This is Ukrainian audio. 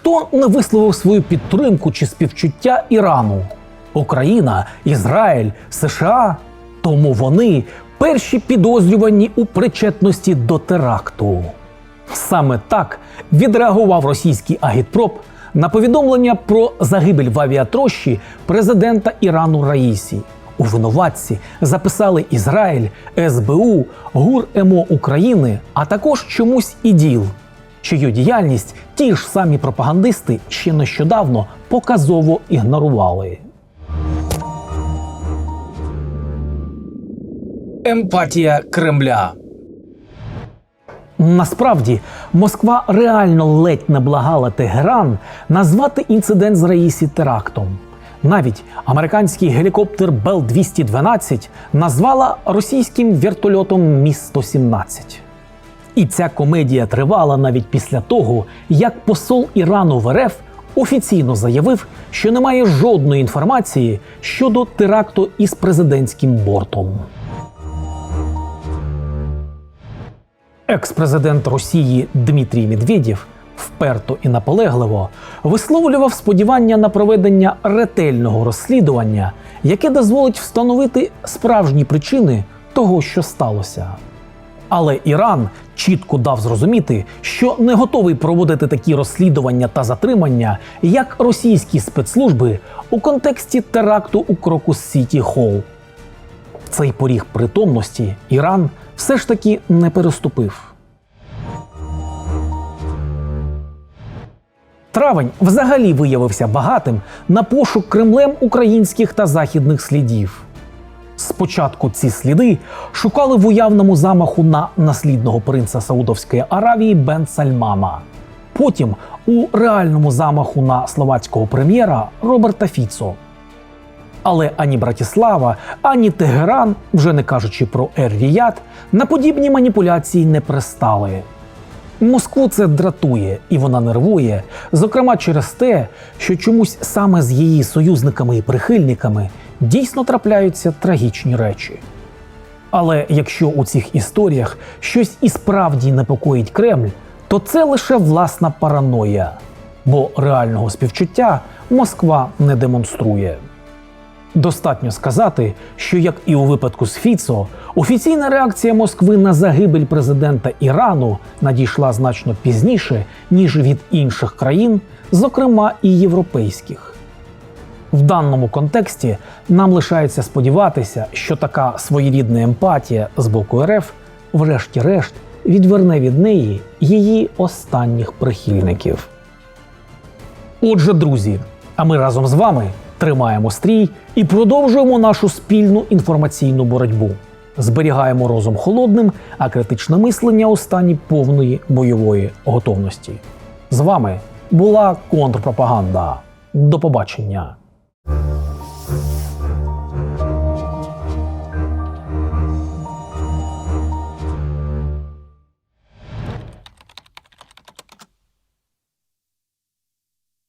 хто не висловив свою підтримку чи співчуття Ірану? Україна, Ізраїль, США. Тому вони перші підозрювані у причетності до теракту. Саме так відреагував російський агітпроп на повідомлення про загибель в авіатрощі президента Ірану Раїсі. У винуватці записали Ізраїль, СБУ, ГУР МО України, а також чомусь іділ, чию діяльність ті ж самі пропагандисти ще нещодавно показово ігнорували. Емпатія Кремля. Насправді Москва реально ледь не благала Тегеран назвати інцидент з Раїсі терактом. Навіть американський гелікоптер Бел 212 назвала російським вертольотом Мі 117 І ця комедія тривала навіть після того, як посол Ірану в РФ офіційно заявив, що немає жодної інформації щодо теракту із президентським бортом. Екс-президент Росії Дмитрій Медведєв вперто і наполегливо висловлював сподівання на проведення ретельного розслідування, яке дозволить встановити справжні причини того, що сталося. Але Іран чітко дав зрозуміти, що не готовий проводити такі розслідування та затримання, як російські спецслужби у контексті теракту у Крокус Сіті Холл. Цей поріг притомності Іран все ж таки не переступив. Травень взагалі виявився багатим на пошук Кремлем українських та західних слідів. Спочатку ці сліди шукали в уявному замаху на наслідного принца Саудовської Аравії Бен Сальмана. Потім у реальному замаху на словацького прем'єра Роберта Фіцо. Але ані Братіслава, ані Тегеран, вже не кажучи про Ер-Ріяд, на подібні маніпуляції не пристали. Москву це дратує і вона нервує, зокрема через те, що чомусь саме з її союзниками і прихильниками дійсно трапляються трагічні речі. Але якщо у цих історіях щось і справді непокоїть Кремль, то це лише власна параноя, бо реального співчуття Москва не демонструє. Достатньо сказати, що як і у випадку з Фіцо, офіційна реакція Москви на загибель президента Ірану надійшла значно пізніше, ніж від інших країн, зокрема і європейських. В даному контексті нам лишається сподіватися, що така своєрідна емпатія з боку РФ, врешті-решт, відверне від неї її останніх прихильників. Отже, друзі, а ми разом з вами тримаємо стрій і продовжуємо нашу спільну інформаційну боротьбу. Зберігаємо розум холодним, а критичне мислення у стані повної бойової готовності. З вами була контрпропаганда. До побачення.